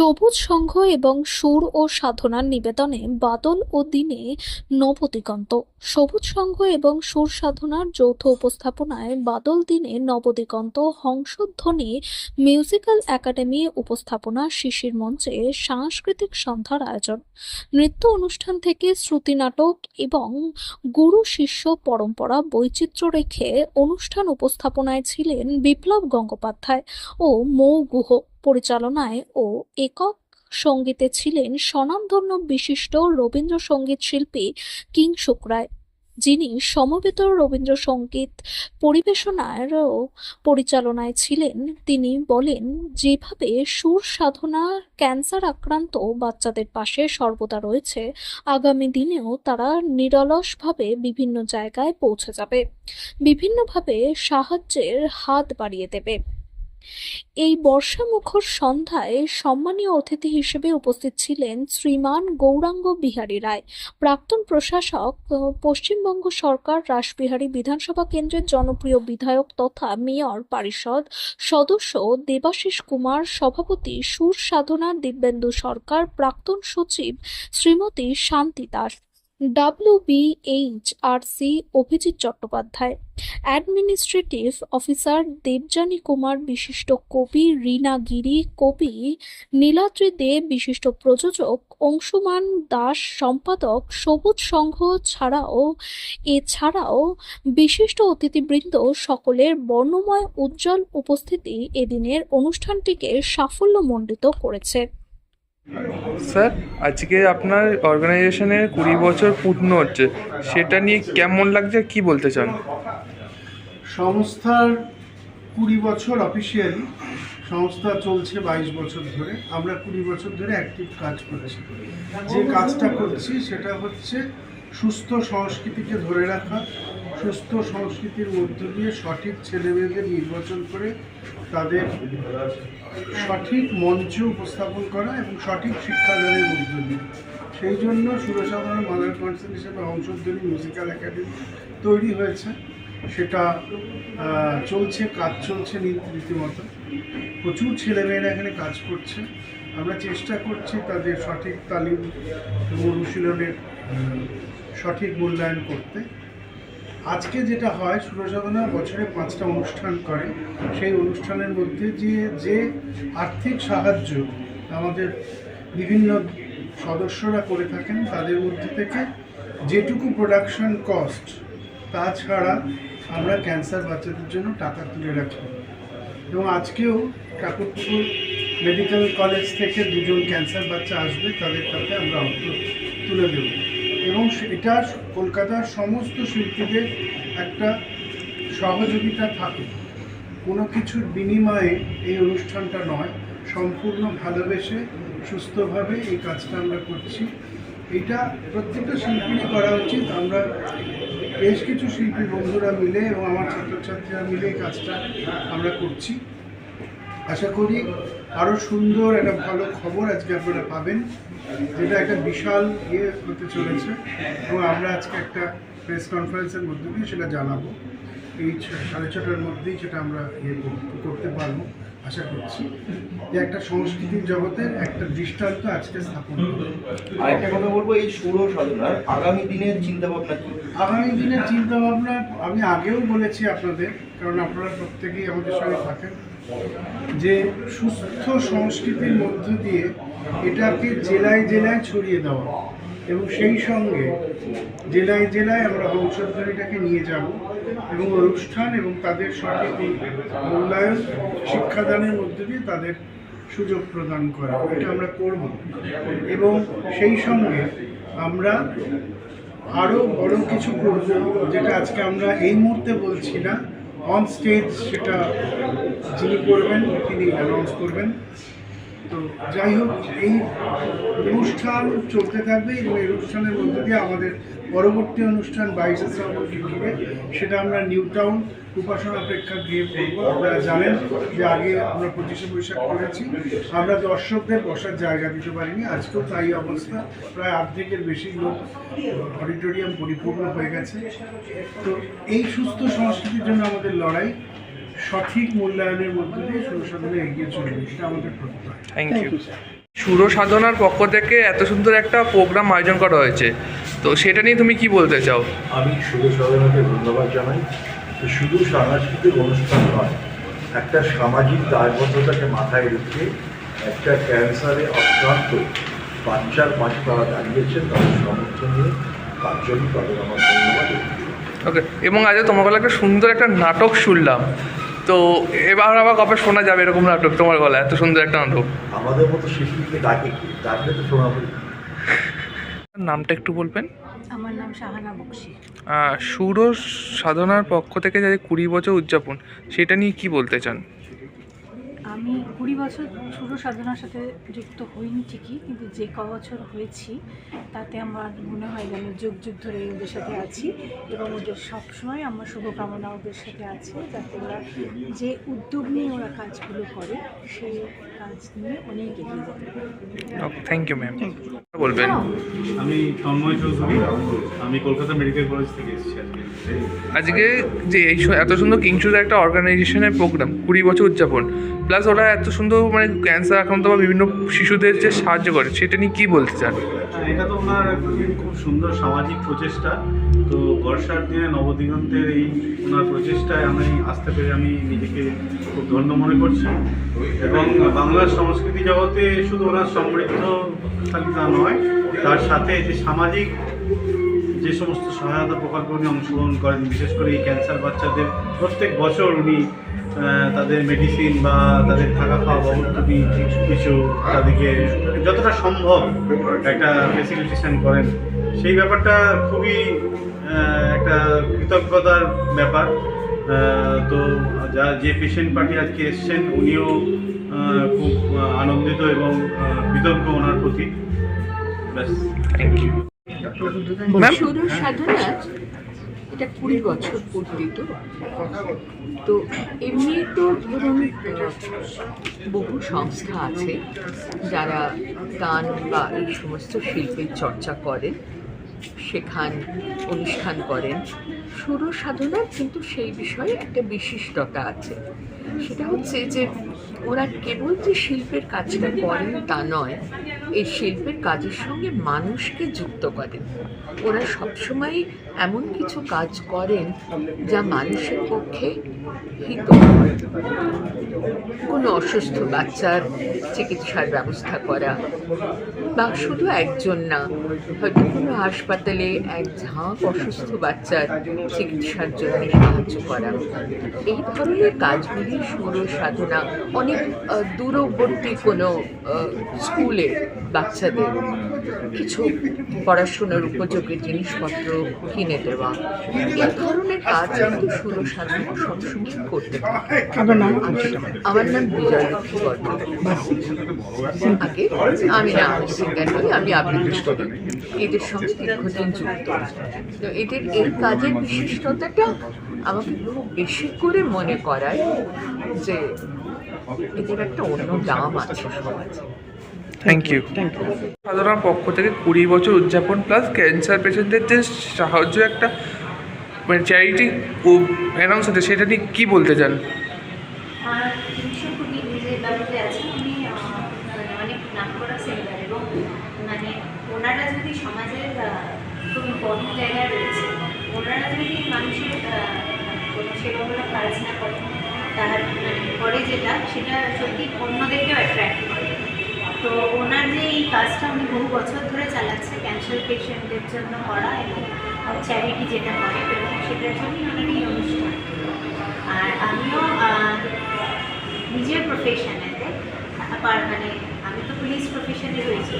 সবুজ সংঘ এবং সুর ও সাধনার নিবেদনে বাদল ও দিনে নবদিগন্ত। সবুজ সংঘ এবং সুর সাধনার যৌথ উপস্থাপনায় বাদল দিনে নবদিগন্ত হংসধ্বনি মিউজিক্যাল একাডেমি উপস্থাপনা শিশির মঞ্চে সাংস্কৃতিক সন্ধ্যার আয়োজন। নৃত্য অনুষ্ঠান থেকে শ্রুতি নাটক এবং গুরু শিষ্য পরম্পরা বৈচিত্র্য রেখে অনুষ্ঠান উপস্থাপনায় ছিলেন বিপ্লব গঙ্গোপাধ্যায় ও মৌ গুহ। পরিচালনায় ও একক সঙ্গীতে ছিলেন স্বনামধন্য বিশিষ্ট রবীন্দ্রসঙ্গীত শিল্পী কিংসুক রায়, যিনি সমবেত রবীন্দ্রসঙ্গীত পরিবেশনারও পরিচালনায় ছিলেন। তিনি বলেন, যেভাবে সুর সাধনা, ক্যান্সার আক্রান্ত বাচ্চাদের পাশে সর্বদা রয়েছে, আগামী দিনেও তারা নিরলসভাবে বিভিন্ন জায়গায় পৌঁছে যাবে। বিভিন্নভাবে সাহায্যের হাত বাড়িয়ে দেবে। এই বর্ষামুখর সন্ধ্যায় সম্মানীয় অতিথি হিসেবে উপস্থিত ছিলেন শ্রীমান গৌরাঙ্গ বিহারী রায়, প্রাক্তন প্রশাসক পশ্চিমবঙ্গ সরকার, রাসবিহারী বিধানসভা কেন্দ্রের জনপ্রিয় বিধায়ক তথা মেয়র পরিষদ সদস্য দেবাশিস কুমার, সভাপতি সুর সাধনা দিব্যেন্দু সরকার, প্রাক্তন সচিব Shrimati Shanti Das. WBHRC Abhijit Chattopadhyay. Administrative officer Debjani Kumar বিশিষ্ট কবি রীনা গিরি, কবি নীলাদ্রি দেব বিশিষ্ট প্রযোজক অংশুমান দাস, সম্পাদক সবুজ সংঘ ছাড়াও, এছাড়াও বিশিষ্ট অতিথিবৃন্দ সকলের বর্ণময় উজ্জ্বল উপস্থিতি এদিনের অনুষ্ঠানটিকে সাফল্যমণ্ডিত করেছে। স্যার, আজকে আপনার অর্গানাইজেশনের কুড়ি বছর পূর্ণ হচ্ছে। সেটা নিয়ে কেমন লাগছে? কি বলতে চান? সংস্থার কুড়ি বছর অফিসিয়ালি সংস্থা চলছে বাইশ বছর ধরে। আমরা কুড়ি বছর ধরে অ্যাক্টিভ কাজ করেছি। যে কাজটা করছি, সেটা হচ্ছে সুস্থ সংস্কৃতিকে ধরে রাখা, সুস্থ সংস্কৃতির মধ্য দিয়ে সঠিক ছেলেমেয়েদের নির্বাচন করে তাদের সঠিক মঞ্চে উপস্থাপন করা এবং সঠিক শিক্ষাদানের মধ্য দিয়ে। সেই জন্য সুরসাধারণ মাদার কনসার্ন হিসেবে হংসধ্বনি মিউজিক্যাল একাডেমি তৈরি হয়েছে। সেটা চলছে, কাজ চলছে রীতিমতো। প্রচুর ছেলেমেয়েরা এখানে কাজ করছে। আমরা চেষ্টা করছি তাদের সঠিক তালিম এবং অনুশীলনের সঠিক মূল্যায়ন করতে। আজকে যেটা হয় সুরসাধনা বছরে পাঁচটা অনুষ্ঠান করে। সেই অনুষ্ঠানের মধ্যে যে যে আর্থিক সাহায্য আমাদের বিভিন্ন সদস্যরা করে থাকেন, তাদের মধ্যে থেকে যেটুকু প্রোডাকশন কস্ট তাছাড়া আমরা ক্যান্সার বাচ্চাদের জন্য টাকা তুলে রাখি। এবং আজকেও ঠাকুরপুর মেডিকেল কলেজ থেকে দুজন ক্যান্সার বাচ্চা আসবে, তাদের সাথে আমরা অর্থ তুলে দেব। এবং এটা কলকাতার সমস্ত শিল্পীদের একটা সহযোগিতা থাকে। কোনো কিছুর বিনিময়ে এই অনুষ্ঠানটা নয়, সম্পূর্ণ ভালোবেসে, সুস্থভাবে এই কাজটা আমরা করছি। এটা প্রত্যেকটা শিল্পীরই করা উচিত। আমরা বেশ কিছু শিল্পী বন্ধুরা মিলে এবং আমার ছাত্রছাত্রীরা মিলে এই কাজটা আমরা করছি। আশা করি আরও সুন্দর একটা ভালো খবর আজকে আপনারা পাবেন যেটা একটা বিশাল ইয়ে হতে চলেছে এবং আমরা আজকে একটা প্রেস কনফারেন্সের মধ্যে দিয়ে সেটা জানাব। এই সাড়ে ছটার মধ্যেই সেটা আমরা ইয়ে করতে পারব আশা করছি। যে একটা সংস্কৃতির জগতের একটা দৃষ্টান্ত আজকে স্থাপন আরেকটা কথা বলব এই সৌর সাধনার আগামী দিনের চিন্তা ভাবনা কি? আগামী দিনের চিন্তা ভাবনা আমি আগেও বলেছি আপনাদের কারণ আপনারা প্রত্যেকেই আমাদের সঙ্গে থাকেন। যে সুস্থ সংস্কৃতির মধ্য দিয়ে এটাকে জেলায় জেলায় ছড়িয়ে দেওয়া। এবং সেই সঙ্গে জেলায় জেলায় আমরা বংশধ্বনিটাকে নিয়ে যাব এবং অনুষ্ঠান এবং তাদের সঠিক মূল্যায়ন, শিক্ষাদানের মধ্য দিয়ে তাদের সুযোগ প্রদান করা। এটা আমরা করব। এবং সেই সঙ্গে আমরা আরও বড় কিছু করব, যেটা আজকে আমরা এই মুহূর্তে বলছি না। অন স্টেজ সেটা যিনি করবেন তিনি অ্যানাউন্স করবেন। তো যাই হোক, এই অনুষ্ঠান চলতে থাকবে এবং এই অনুষ্ঠানের মধ্যে দিয়ে আমাদের পরবর্তী অনুষ্ঠান বাইশে শ্রাবণকে ঘিরে সেটা আমরা নিউ টাউন উপাসনা প্রেক্ষাগৃহে করব। আপনারা জানেন যে আগে আমরা পঁচিশে বৈশাখ করেছি। আমরা দর্শকদের বসার জায়গা দিতে পারিনি। আজকেও তাই অবস্থা। প্রায় অর্ধেকের বেশি লোক অডিটোরিয়াম পরিপূর্ণ হয়ে গেছে। তো এই সুস্থ সংস্কৃতির জন্য আমাদের লড়াই সঠিক মূল্যায়নের মধ্যে দিয়ে সুরসাধনে এগিয়ে চলবে সেটা আমাদের প্রত্যয় থ্যাংক ইউ সুর সাধনার পক্ষ থেকে এত সুন্দর একটা প্রোগ্রাম আয়োজন করা হয়েছে। তো সেটা নিয়ে তুমি কি বলতে চাও? আমি শুধু সাধারণকে ধন্যবাদ জানাই। যে শুধু সাংস্কৃতিক অনুষ্ঠান নয় একটা সামাজিক দায়বদ্ধতাকে মাথায় রেখে একটা ক্যান্সারে আক্রান্ত বাচ্চার পাশে তারা দাঁড়িয়েছেন তাদের সমর্থন নিয়ে তার জন্য তাদের আমার ধন্যবাদ। ওকে এবং আজকে তোমার একটা সুন্দর একটা নাটক শুনলাম। তো এবার আবার কবে শোনা যাবে এরকম নাটক তোমার গলা এত সুন্দর একটা নাটক। আমাদের মতো শিশুকে ডাকে ডাকলে তো শোনাবো। নামটা একটু বলবেন? আমার নাম শাহানা বক্সি। সুর সাধনার পক্ষ থেকে যে কুড়ি বছর উদযাপন সেটা নিয়ে কি বলতে চান? আমি কুড়ি বছর সুর সাধনার সাথে যুক্ত হইনি ঠিকই, কিন্তু যে ক বছর হয়েছি, তাতে আমার মনে হয় যেন যুগ যুগ ধরে ওদের সাথে আছি এবং ওদের সবসময় আমার শুভকামনা ওদের সাথে আছে, যাতে ওরা যে উদ্যোগ নিয়ে ওরা কাজগুলো করে সেই কাজ নিয়ে অনেক এগিয়ে যাবে। ওকে থ্যাংক ইউ ম্যাম বলবেন? আমি তন্ময় চৌধুরী। আমি কলকাতা মেডিকেল কলেজ থেকে এসেছি আজকে। আজকে যে এই এত সুন্দর কিংসুর একটা অর্গানাইজেশনের প্রোগ্রাম কুড়ি বছর উদযাপন। প্লাস ওরা এত সুন্দর মানে ক্যান্সার আক্রান্ত বা বিভিন্ন শিশুদের যে সাহায্য করে সেটা নিয়ে কী বলতে চান? হ্যাঁ, এটা তো ওনার খুব সুন্দর সামাজিক প্রচেষ্টা। তো বর্ষার দিনে নবদিগন্তের এই ওনার প্রচেষ্টায় আমি আসতে পেরে আমি নিজেকে খুব ধন্য মনে করছি। এবং বাংলার সংস্কৃতি জগতে শুধু ওনার সমৃদ্ধ খালি তা নয়, তার সাথে যে সামাজিক যে সমস্ত সহায়তা প্রকল্প উনি অংশগ্রহণ করেন, বিশেষ করে এই ক্যান্সার বাচ্চাদের, প্রত্যেক বছর উনি তাদের মেডিসিন বা তাদের থাকা খাওয়া বাবদ উনি কিছু তাদেরকে যতটা সম্ভব একটা ফেসিলিটেশন করেন। সেই ব্যাপারটা খুবই একটা কৃতজ্ঞতার ব্যাপার। তো যা যে পেশেন্ট পার্টি আজকে এসছেন উনিও খুব আনন্দিত এবং কৃতজ্ঞ ওনার প্রতি। এটা কুড়ি বছর পূর্তি তো। তো এমনি তো ধরুন বহু সংস্থা আছে যারা গান বা এই সমস্ত শিল্পের চর্চা করেন শেখান অনুষ্ঠান করেন। সুর সাধনার কিন্তু সেই বিষয়ে একটা বিশিষ্টতা আছে। সেটা হচ্ছে যে, ওরা কেবল যে শিল্পের কাজটা করেন তা নয়, এই শিল্পের কাজের সঙ্গে মানুষকে যুক্ত করেন। ওরা সবসময় এমন কিছু কাজ করেন যা মানুষের পক্ষে হিত কোনো অসুস্থ বাচ্চার চিকিৎসার ব্যবস্থা করা বা শুধু একজন না হয়তো কোনো হাসপাতালে এক ঝাঁক অসুস্থ বাচ্চার চিকিৎসার জন্য সাহায্য করা। এই ধরনের কাজগুলি সুর সাধনা অনেক দূরবর্তী কোনো স্কুলে বাচ্চাদের কিছু পড়াশোনার উপযোগী জিনিসপত্র কিনে দেওয়া। এই ধরনের কাজ কিন্তু সুর সাধনা সবসময় করতে থাকে। আমার নাম বিজয় লক্ষ্মী বর্মন আগে আমি না নই আমি আবৃত্তি করি এদের সঙ্গে দীর্ঘদিন যুক্ত। তো এদের এই কাজের বিশিষ্টতাটা আমাকে খুব বেশি করে মনে করায় যে এদের একটা অন্য দাম আছে। সমাজে থ্যাংক ইউ সাধারণ পক্ষ থেকে কুড়ি বছর উদযাপন প্লাস ক্যান্সার পেশেন্টদের যে সাহায্য একটা মানে চ্যারিটি অ্যানাউন্স হচ্ছে সেটা নিয়ে কী বলতে চান? তার করে যেটা, সেটা সত্যি অন্যদেরকেও অ্যাট্রাক্ট করে। তো ওনার যে এই কাজটা উনি বহু বছর ধরে চালাচ্ছে ক্যান্সার পেশেন্টদের জন্য করা এবং চ্যারিটি যেটা করে এবং সেটার জন্যই ওনার এই অনুষ্ঠান। আর আমিও নিজের প্রফেশনেতে মানে আমি তো পুলিশ প্রফেশনে রয়েছি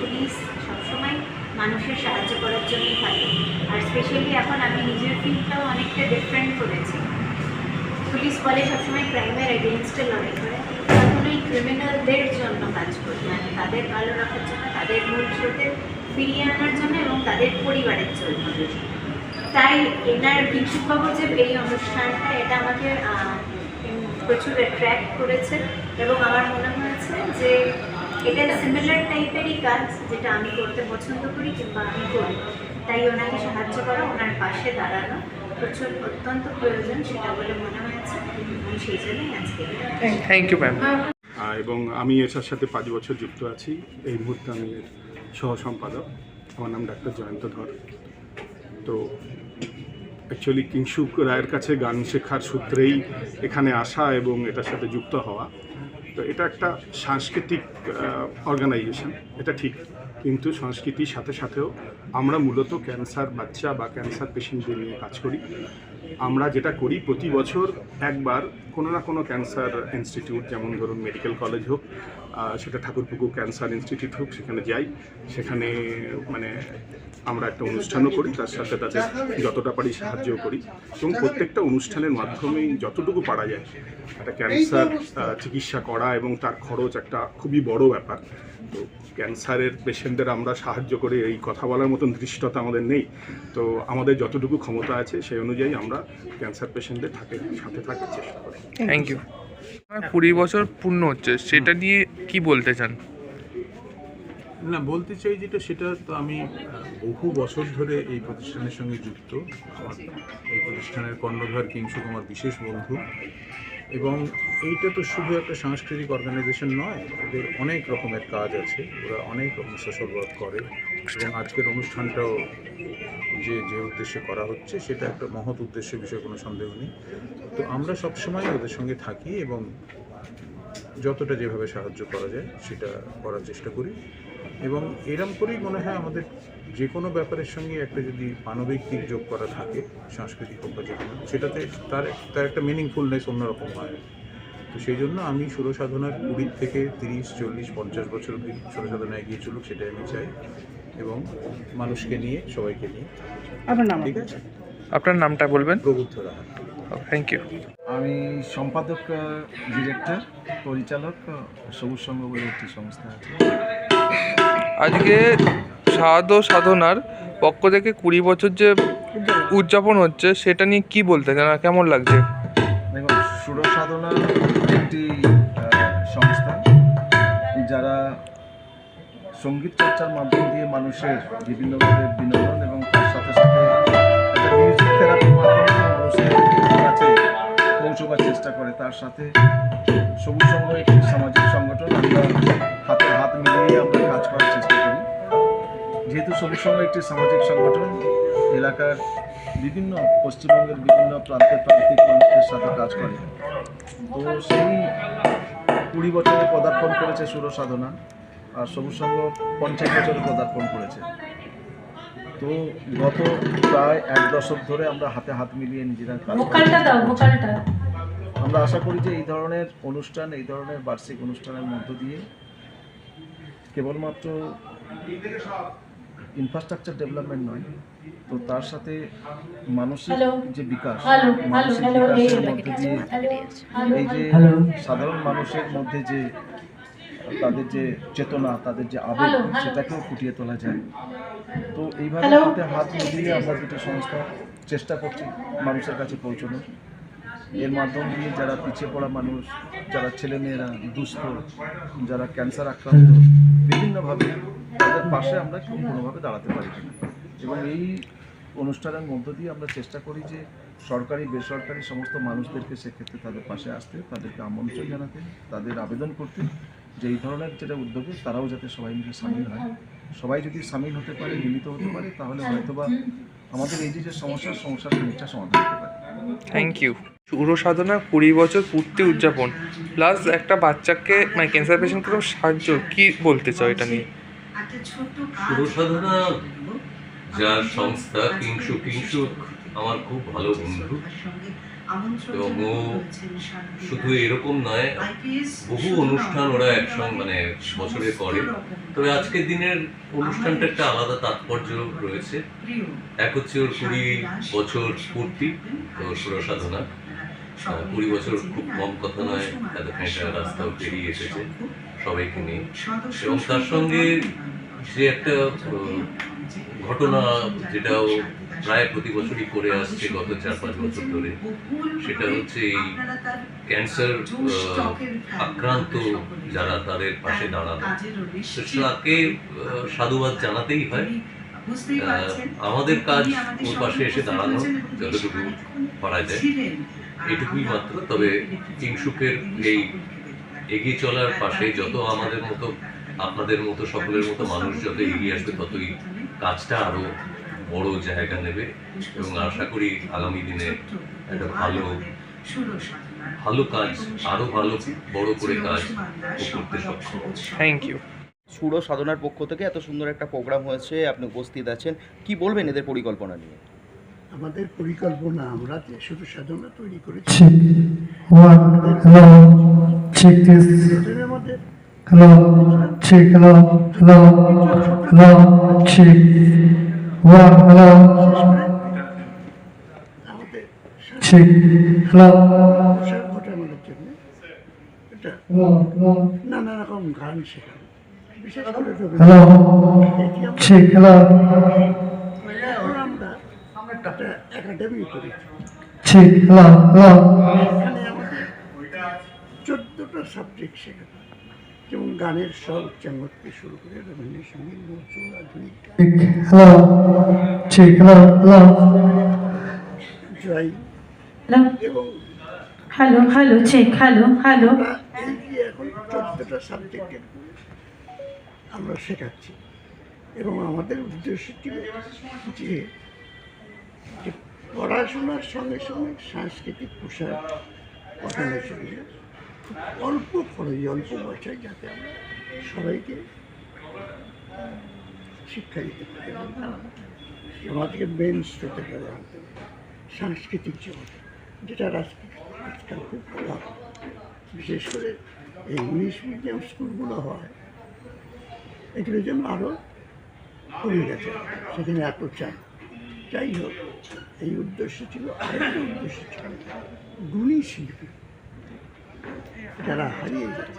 পুলিশ সবসময় মানুষের সাহায্য করার জন্যই থাকে। আর স্পেশালি এখন আমি নিজের ফিল্ডটাও অনেকটা ডিফারেন্ট করেছি। পুলিশ বলে সবসময় ক্রাইমের এগেনস্টে লড়াই করে। এখন ওই ক্রিমিনালদের জন্য কাজ করি। মানে তাদের ভালো রাখার জন্য, তাদের মূল স্রোতে ফিরিয়ে আনার জন্য এবং তাদের পরিবারের জন্য। তাই এনার কিংশুকবাবুর যে এই অনুষ্ঠানটা, এটা আমাকে প্রচুর অ্যাট্রাক্ট করেছে এবং আমার মনে হয়েছে যে এটা সিমিলার টাইপেরই কাজ যেটা আমি করতে পছন্দ করি কিংবা আমি করি। তাই ওনাকে সাহায্য করা, ওনার পাশে দাঁড়ানো। প্রচুর অত্যন্ত প্রয়োজন সেটা বলে মনে হয়েছে আমি সেই জন্যই আজকে থ্যাংক ইউ ম্যাম এবং আমি এটার সাথে পাঁচ বছর যুক্ত আছি। এই মুহূর্তে আমি এর সহ সম্পাদক। আমার নাম ডাক্তার জয়ন্ত ধর। তো অ্যাকচুয়ালি কিংশুক রায়ের কাছে গান শেখার সূত্রেই এখানে আসা এবং এটার সাথে যুক্ত হওয়া। তো এটা একটা সাংস্কৃতিক অর্গানাইজেশন এটা ঠিক কিন্তু সংস্কৃতির সাথে সাথেও আমরা মূলত ক্যান্সার বাচ্চা বা ক্যান্সার পেশেন্টদের নিয়ে কাজ করি। আমরা যেটা করি, প্রতি বছর একবার কোনো না কোনো ক্যান্সার ইনস্টিটিউট, যেমন ধরুন মেডিকেল কলেজ হোক সেটা ঠাকুরপুকুর ক্যান্সার ইনস্টিটিউট হোক, সেখানে যাই। সেখানে মানে আমরা একটা অনুষ্ঠানও করি, তার সাথে তাদের যতটা পারি সাহায্য করি। এবং প্রত্যেকটা অনুষ্ঠানের মাধ্যমেই যতটুকু পারা যায়, একটা ক্যান্সার চিকিৎসা করা এবং তার খরচ একটা খুবই বড় ব্যাপার। তো ক্যান্সারের পেশেন্টদের আমরা সাহায্য করে, এই কথা বলার মতন দৃষ্টতা আমাদের নেই। তো আমাদের যতটুকু ক্ষমতা আছে, সেই অনুযায়ী আমরা ক্যান্সার পেশেন্টদের থাকে, সাথে থাকার চেষ্টা করি। থ্যাংক ইউ কুড়ি বছর পূর্ণ হচ্ছে, সেটা নিয়ে কি বলতে চান? না, বলতে চাই যেটা, সেটা তো আমি বহু বছর ধরে এই প্রতিষ্ঠানের সঙ্গে যুক্ত। আমার এই প্রতিষ্ঠানের কর্ণধার কিংসুক আমার বিশেষ বন্ধু। এবং এইটা তো শুধু একটা সাংস্কৃতিক অর্গানাইজেশন নয়, ওদের অনেক রকমের কাজ আছে। ওরা অনেক রকম সোশ্যাল ওয়ার্ক করে। এবং আজকের অনুষ্ঠানটাও যে যে উদ্দেশ্যে করা হচ্ছে, সেটা একটা মহৎ উদ্দেশ্যের বিষয়ে কোনো সন্দেহ নেই। তো আমরা সবসময় ওদের সঙ্গে থাকি এবং যতটা যেভাবে সাহায্য করা যায়, সেটা করার চেষ্টা করি। এবং এরম করেই মনে হয় আমাদের যে কোনো ব্যাপারের সঙ্গে একটা যদি মানবিক দিক যোগ করা থাকে সাংস্কৃতিক হোক বা যে কোনো সেটাতে তার তার একটা মিনিংফুলনেস অন্যরকম হয়। তো সেই জন্য আমি সুরসাধনার কুড়ি থেকে তিরিশ চল্লিশ পঞ্চাশ বছর অব্দি সুরসাধনা এগিয়ে চলুক সেটাই আমি চাই এবং মানুষকে নিয়ে সবাইকে নিয়ে। আপনার নাম? ঠিক আছে? আপনার নামটা বলবেন? প্রবুদ্ধ রাহা। থ্যাংক ইউ আমি সম্পাদক ডিরেক্টর পরিচালক সবুজ সংঘ বলে একটি সংস্থা আছে। আজকে সাধ সাধনার পক্ষ থেকে কুড়ি বছর যে উদযাপন হচ্ছে, সেটা নিয়ে কি বলতে চান কেমন লাগছে? সুর সাধনা একটি সংস্থা যারা সংগীত চর্চার মাধ্যম দিয়ে মানুষের বিভিন্নভাবে বিনোদন এবং তার সাথে সাথে মিউজিক থেরাপির মাধ্যমে মানুষের কাছে পৌঁছবার চেষ্টা করে। তার সাথে সবুজ সংঘ একটি সামাজিক সংগঠন আমরা হাতে হাত মিলিয়ে আমরা কাজ করার চেষ্টা করি। যেহেতু সবুজ সংঘ একটি সামাজিক সংগঠন এলাকার বিভিন্ন পশ্চিমবঙ্গের বিভিন্ন প্রান্তের প্রান্তিক মানুষদের সাথে কাজ করে। তো সেই কুড়ি বছরে পদার্পণ করেছে সুর সাধনা আর সবুজ সংঘ পঞ্চাশ বছরে পদার্পণ করেছে। তো গত প্রায় এক দশক ধরে আমরা হাতে হাত মিলিয়ে নিজেরা কাজ করি। আমরা আশা করি যে এই ধরনের অনুষ্ঠান এই ধরনের বার্ষিক অনুষ্ঠানের মধ্য দিয়ে কেবলমাত্র ইনফ্রাস্ট্রাকচার ডেভেলপমেন্ট নয় তো তার সাথে মানসিক যে বিকাশ মানসিক বিকাশের মধ্যে দিয়ে এই যে সাধারণ মানুষের মধ্যে যে তাদের যে চেতনা তাদের যে আবেগ সেটাকেও ফুটিয়ে তোলা যায়। তো এইভাবে হাতে হাত মিলিয়ে আমরা দুটো সংস্থা চেষ্টা করছি মানুষের কাছে পৌঁছানোর। এর মাধ্যম দিয়ে যারা পিছিয়ে পড়া মানুষ, যারা ছেলেমেয়েরা, দুস্থ, যারা ক্যান্সার আক্রান্ত, বিভিন্নভাবে তাদের পাশে আমরা কোনোভাবে দাঁড়াতে পারি এবং এই অনুষ্ঠানের মধ্য দিয়ে আমরা চেষ্টা করি যে সরকারি, বেসরকারি সমস্ত মানুষদেরকে সেক্ষেত্রে তাদের পাশে আসতে, তাদেরকে আমন্ত্রণ জানাতে, তাদের আবেদন করতে, যে এই ধরনের যেটা উদ্যোগে তারাও যাতে সবাই মিলে সামিল হয়। সবাই যদি সামিল হতে পারে, মিলিত হতে পারে, তাহলে হয়তোবা আমাদের এই যে যে সমস্যা, সমস্যার খানিকটা সমাধান হতে পারে। থ্যাংক ইউ চুরো সাধনা কুড়ি বছর পূর্তি উদযাপন প্লাস একটা বাচ্চাকে মানে ক্যান্সার পেশেন্টকে সাহায্য, কি বলতে চাও এটা নিয়ে? যার সংস্থা কিংসু কিংসু আমার খুব ভালো বন্ধু। এবং ও শুধু এরকম নয় বহু অনুষ্ঠান ওরা একসঙ্গে মানে বছরে করে তবে আজকের দিনের অনুষ্ঠানটা একটা আলাদা তাৎপর্য রয়েছে। এক হচ্ছে ওর কুড়ি বছর পূর্তি তো সুরসাধনা কুড়ি বছর খুব কম কথা নয় এতখানি একটা রাস্তাও পেরিয়ে এসেছে সবাইকে নিয়ে। এবং তার সঙ্গে যে একটা ঘটনা যেটাও প্রায় প্রতি বছরই করে আসছে গত চার পাঁচ বছর ধরে। সেটা হচ্ছে এই ক্যান্সার আক্রান্ত যারা তাদের পাশে দাঁড়ানো। তাকে সাধুবাদ জানাতেই হয়। আমাদের কাজ ওর পাশে এসে দাঁড়ানো যতটুকু করা যায়। এটুকুই মাত্র তবে কিংসুকের এই এগিয়ে চলার পাশে যত আমাদের মতো আপনাদের মতো সকলের মতো মানুষ যত এগিয়ে আসবে ততই কাজটা আরও বড় জায়গা নেবে এবং আশা করি আগামী দিনে একটা ভালো ভালো কাজ আরও ভালো বড় করে কাজ করতে সক্ষম থ্যাংক ইউ সুর সাধনার পক্ষ থেকে এত সুন্দর একটা প্রোগ্রাম হয়েছে আপনি উপস্থিত আছেন কি বলবেন এদের পরিকল্পনা নিয়ে আমাদের পরিকল্পনা আমরা যে শুধু সাধনা তৈরি করেছি আমাদের. Check. Hello. Hello. Hello. Check. এটা Hello. Hello. নানা রকম গান শেখানো করে. এখন আমরা একটা একাডেমি. Hello. Hello. এখানে আমাদের চোদ্দোটা সাবজেক্ট শেখানো। যেমন গানের সব থেকে শুরু করে রবীন্দ্রসঙ্গীত নজরুল আধুনিক. জয়। এবং hello hello check hello hello. আমরা এখন চোদ্দোটা সাবজেক্টের আমরা শেখাচ্ছি। এবং আমাদের উদ্দেশ্য ছিল যে যে পড়াশোনার সঙ্গে সঙ্গে সাংস্কৃতিক প্রসার ঘটানোর জন্য খুব অল্প খরচ, অল্প পয়সায় যাতে আমরা সবাইকে শিক্ষা দিতে পারি আমাদেরকে মেন স্রোতে করে আনতে সাংস্কৃতিক জগতে, যেটা আজকে আজকাল খুব খারাপ বিশেষ করে এই ইংলিশ মিডিয়াম স্কুলগুলো হয় এগুলো যেন আরও কমে গেছে সেখানে এত চাই যাই হোক, এই উদ্দেশ্য ছিল, আরেকটা উদ্দেশ্য ছিল, গুণী শিল্পী। যারা হারিয়ে গেছে,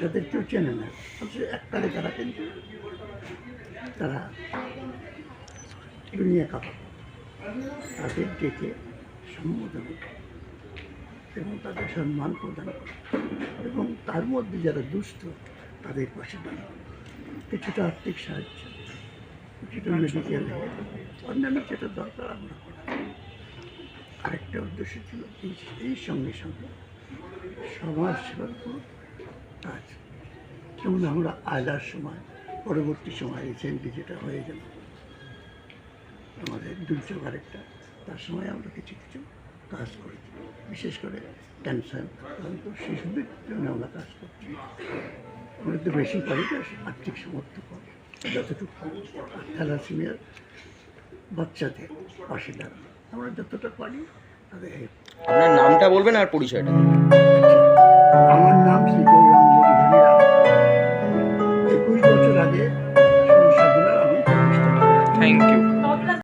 যাদের কেউ চেনে না, অথচ এককালে তারা কিন্তু তারা দুনিয়া কাপড় তাদের ডেকে সম্বোধন এবং তাদের সম্মান প্রদান করে। এবং তার মধ্যে যারা দুস্থ তাদের পাশে দাঁড়ানো কিছুটা আর্থিক সাহায্য, কিছুটা মেডিকেল অন্যান্য যেটা দরকার আমরা করা। আরেকটা উদ্দেশ্য ছিল এই এই সঙ্গে সঙ্গে সমাজ সেবার কাজ যেমন আমরা আয়লার সময়, পরবর্তী সময় রিসেন্টলি যেটা হয়ে গেল, আমাদের দুর্যোগ আরেকটা, তার সময় আমরা কিছু কিছু কাজ করেছি। বিশেষ করে ক্যান্সার আক্রান্ত শিশুদের জন্য আমরা কাজ করছি। আমরা তো বেশি পারি আর্থিক সামর্থ্য কম যতটুকু থ্যালাসিমিয়ার বাচ্চাদের পাশে দাঁড়ানো, আমরা যতটা পারি তাদের help আপনার নামটা বলবেন আর পরিচয়টা? আমার নাম শ্রী